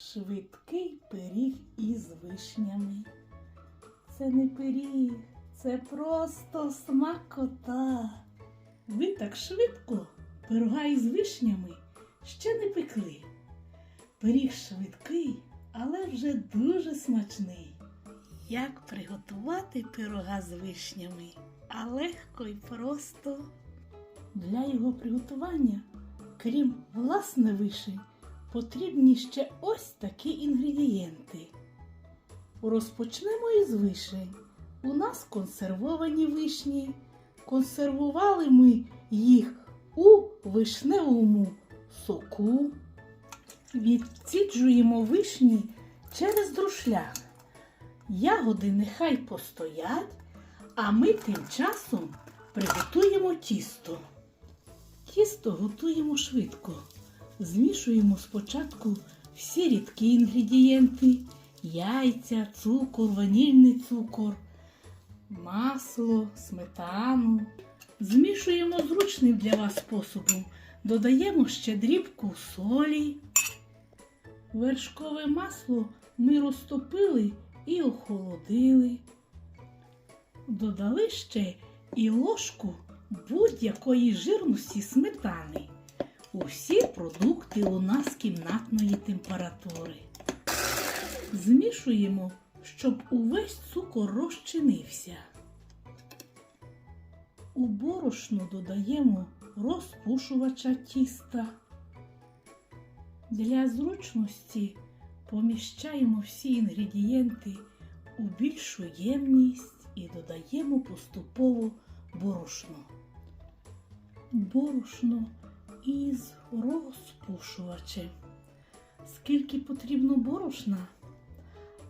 Швидкий пиріг із вишнями. Це не пиріг, це просто смакота. Ви так швидко пирога із вишнями ще не пекли. Пиріг швидкий, але вже дуже смачний. Як приготувати пирога з вишнями? А легко і просто. Для його приготування, крім власне вишень, потрібні ще ось такі інгредієнти. Розпочнемо із вишень. У нас консервовані вишні. Консервували ми їх у вишневому соку. Відціджуємо вишні через друшляк. Ягоди нехай постоять, а ми тим часом приготуємо тісто. Тісто готуємо швидко. Змішуємо спочатку всі рідкі інгредієнти: яйця, цукор, ванільний цукор, масло, сметану. Змішуємо зручним для вас способом. Додаємо ще дрібку солі. Вершкове масло ми розтопили і охолодили. Додали ще і ложку будь-якої жирності сметани. Усі продукти у нас кімнатної температури. Змішуємо, щоб увесь цукор розчинився. У борошно додаємо розпушувача тіста. Для зручності поміщаємо всі інгредієнти у більшу ємність і додаємо поступово борошно. Борошно із розпушувачем. Скільки потрібно борошна,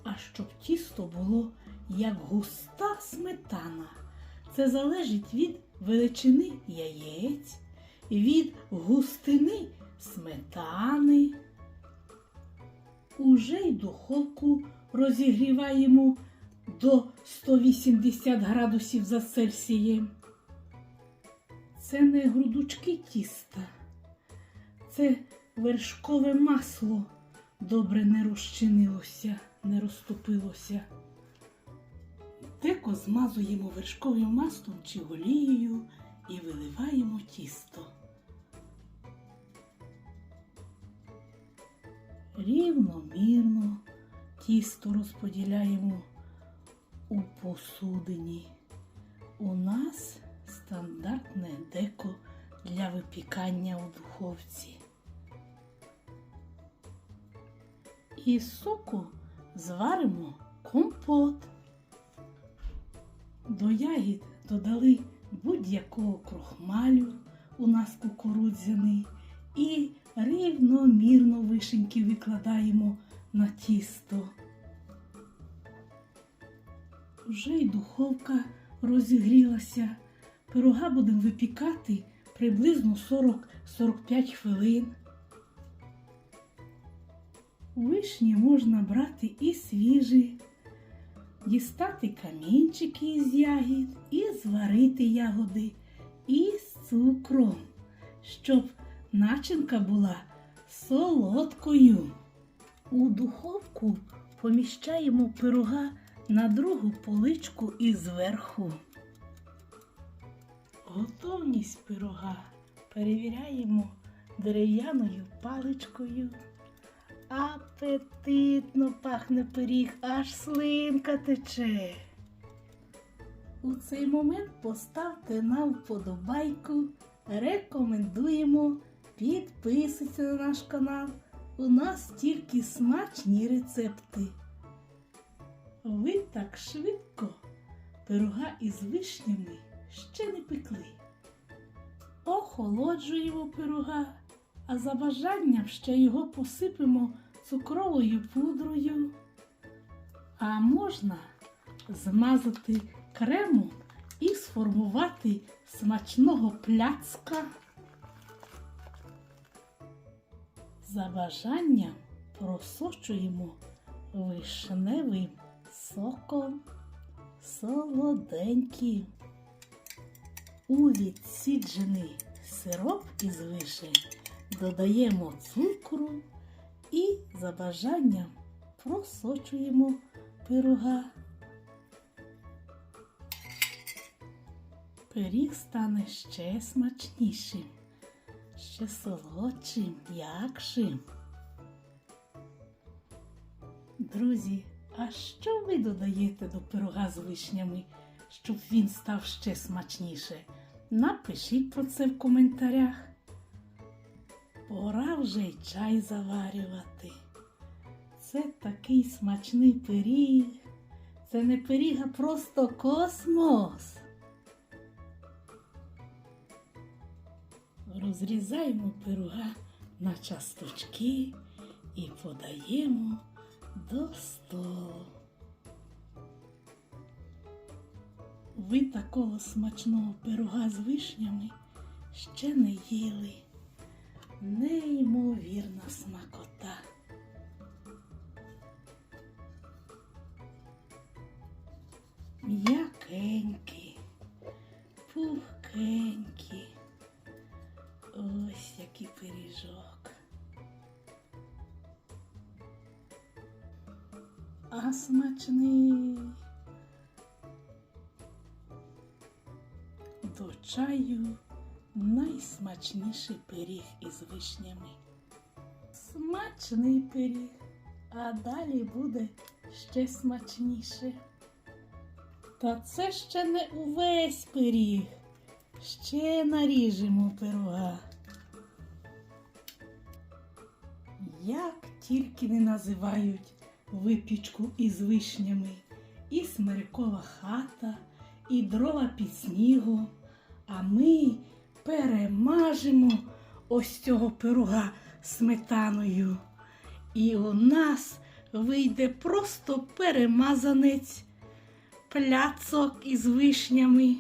а щоб тісто було як густа сметана. Це залежить від величини яєць, від густини сметани. Уже й духовку розігріваємо до 180 градусів за Цельсієм. Це не грудочки тіста, це вершкове масло добре не розчинилося, не розтопилося. Теко змазуємо вершковим маслом чи олією і виливаємо тісто. Рівномірно тісто розподіляємо у посудині. У нас стандартне деко для випікання у духовці. Із соку зваримо компот. До ягід додали будь-якого крохмалю, у нас кукурудзяний, і рівномірно вишеньки викладаємо на тісто. Вже й духовка розігрілася. Пирога будемо випікати приблизно 40-45 хвилин. Вишні можна брати і свіжі, дістати камінчики із ягід і зварити ягоди із цукром, щоб начинка була солодкою. У духовку поміщаємо пирога на другу поличку і зверху. Готовність пирога перевіряємо дерев'яною паличкою. Апетитно пахне пиріг, аж слинка тече. У цей момент поставте нам вподобайку, рекомендуємо, підписуйтесь на наш канал. У нас тільки смачні рецепти. Ви так швидко пирога із вишнями ще не пекли. Охолоджуємо пирога, а за бажанням ще його посипемо цукровою пудрою. А можна змазати кремом і сформувати смачного пляцка. За бажанням просочуємо вишневим соком солоденький. У відсіджений сироп із вишень додаємо цукру і за бажанням просочуємо пирога. Пиріг стане ще смачнішим, ще солодшим, м'якшим. Друзі, а що ви додаєте до пирога з вишнями, щоб він став ще смачніше? Напишіть про це в коментарях. Пора вже чай заварювати. Це такий смачний пиріг. Це не пиріг, а просто космос. Розрізаємо пирога на часточки і подаємо до столу. Ви такого смачного пирога з вишнями ще не їли. Неймовірна смакота. М'якенькі, пухкенькі. Ось який пиріжок. А смачний. До чаю найсмачніший пиріг із вишнями. Смачний пиріг, а далі буде ще смачніше. Та це ще не увесь пиріг. Ще наріжемо пирога. Як тільки не називають випічку із вишнями, і смиркова хата, і дрова під снігом, а ми перемажемо ось цього пирога сметаною. І у нас вийде просто перемазанець, пляцок із вишнями.